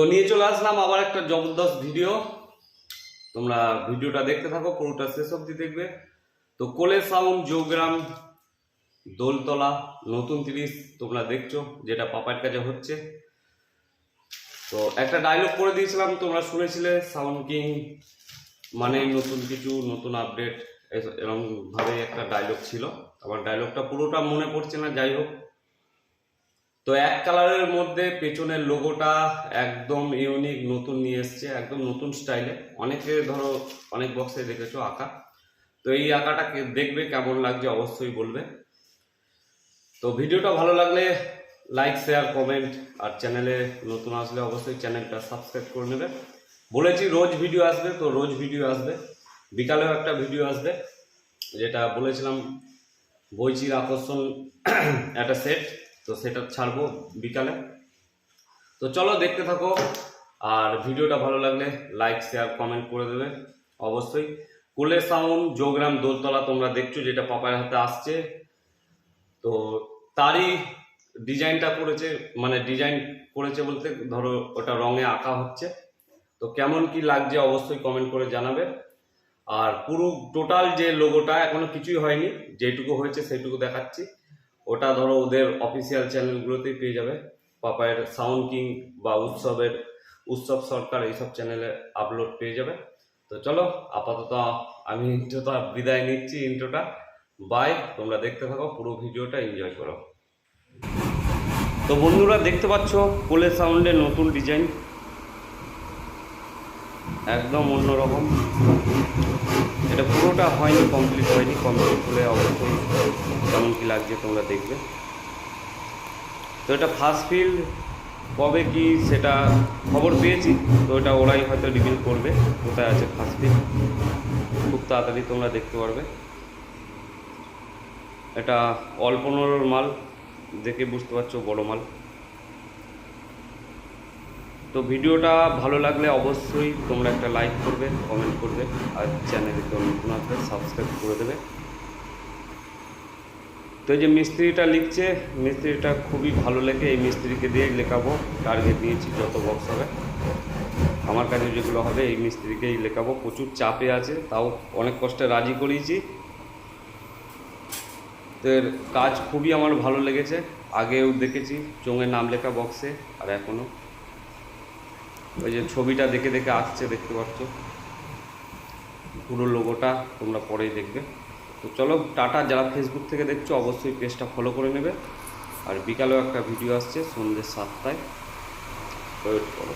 তো নিয়ে চলে আসলাম আবার একটা জবরদস্ত ভিডিও। তোমরা ভিডিওটা দেখতে থাকো, পুরোটা শেষ অবধি দেখবে। তো কোলে সাউন্ড যোগগ্রাম দোলতলা, নতুন তিরিশ তোমরা দেখছ, যেটা পাপার কাছে হচ্ছে। তো একটা ডায়লগ করে দিয়েছিলাম, তোমরা শুনেছিলে, সাউন্ড কিং মানে নতুন কিছু, নতুন আপডেট এরকম ভাবে একটা ডায়লগ ছিল। আমার ডায়লগটা পুরোটা মনে পড়ছে না, যাই হোক। তো এক কালারের মধ্যে পেছনের লোগোটা একদম ইউনিক, নতুন নিয়ে এসছে, একদম নতুন স্টাইলে। অনেকে ধরো অনেক বক্সে দেখেছ আঁকা। তো এই আঁকাটাকে দেখবে, কেমন লাগছে অবশ্যই বলবে। তো ভিডিওটা ভালো লাগলে লাইক, শেয়ার, কমেন্ট, আর চ্যানেলে নতুন আসলে অবশ্যই চ্যানেলটা সাবস্ক্রাইব করে নেবে। বলেছি রোজ ভিডিও আসবে, তো রোজ ভিডিও আসবে। বিকালেও একটা ভিডিও আসবে, যেটা বলেছিলাম বইচির আকর্ষণ একটা সেট। তো সেটা ছাড়বো বিকালে। তো চলো দেখতে থাকো। আর ভিডিওটা ভালো লাগলে লাইক শেয়ার কমেন্ট করে দেবে। অবশ্যই। কোলে সাউন্ড যোগরাম দোলতলা তোমরা দেখছ যেটা পাপার হাতে আসছে। তো তারই ডিজাইনটা করেছে মানে ডিজাইন করেছে বলতে ধরো ওটা রঙে আঁকা হচ্ছে। তো কেমন কি লাগছে অবশ্যই কমেন্ট করে জানাবে। আর পুরো টোটাল যে লোগোটা এখনও কিছুই হয়নি, যেটুকু হয়েছে সেটুকু দেখাচ্ছি। ওটা ধরো ওদের অফিসিয়াল চ্যানেলগুলোতেই পেয়ে যাবে। পাপায়ের সাউন্ড কিং বা উৎসবের, উৎসব সরকার এইসব চ্যানেলে আপলোড পেয়ে যাবে। তো চলো, আপাতত আমি ইন্ট্রোটা বিদায় নিচ্ছি ইন্ট্রোটা বাই তোমরা দেখতে থাকো, পুরো ভিডিওটা এনজয় করো। তো বন্ধুরা, দেখতে পাচ্ছ কোলে সাউন্ডের নতুন ডিজাইন একদম অন্যরকম। এটা পুরোটা হয়নি কমপ্লিট হয়নি কমপ্লিট হলে অবশ্যই কেমন কি লাগছে তোমরা দেখবে। তো এটা ফার্স্ট ফিল্ড কবে কি সেটা খবর পেয়েছি, তো এটা ওরাই হয়তো রিভিল করবে, কোথায় আছে ফার্স্ট ফিল্ড খুব তাড়াতাড়ি তোমরা দেখতে পারবে। এটা অল্প মাল, দেখে বুঝতে পারছ বড় মাল। তো ভিডিওটা ভালো লাগলে অবশ্যই তোমরা একটা লাইক করবে কমেন্ট করবে, আর চ্যানেলে কেউ নতুন আসবে সাবস্ক্রাইব করে দেবে। তো যে মিস্ত্রিটা লিখছে, মিস্ত্রিটা খুবই ভালো লেগে এই মিস্ত্রিকে দিয়েই লেখাবো টার্গেট দিয়েছি যত বক্স হবে। আমার কাছে যেগুলো হবে, এই মিস্ত্রিকেই লেখাবো। প্রচুর চাপে আছে, তাও অনেক কষ্টে রাজি করিয়েছি। তো এর কাজ খুবই আমার ভালো লেগেছে, আগেও দেখেছি, চোঙের নাম লেখা বক্সে আর এখনও ওই যে ছবিটা দেখে দেখে আসছে, দেখতে পাচ্ছ? পুরো লোগোটা তোমরা পরেই দেখবে। তো চলো, টাটা, যারা ফেসবুক থেকে দেখছ, অবশ্যই পেজটা ফলো করে নেবে। আর বিকালেও একটা ভিডিও আসছে সন্ধ্যে সাতটায়। ওয়েট করো।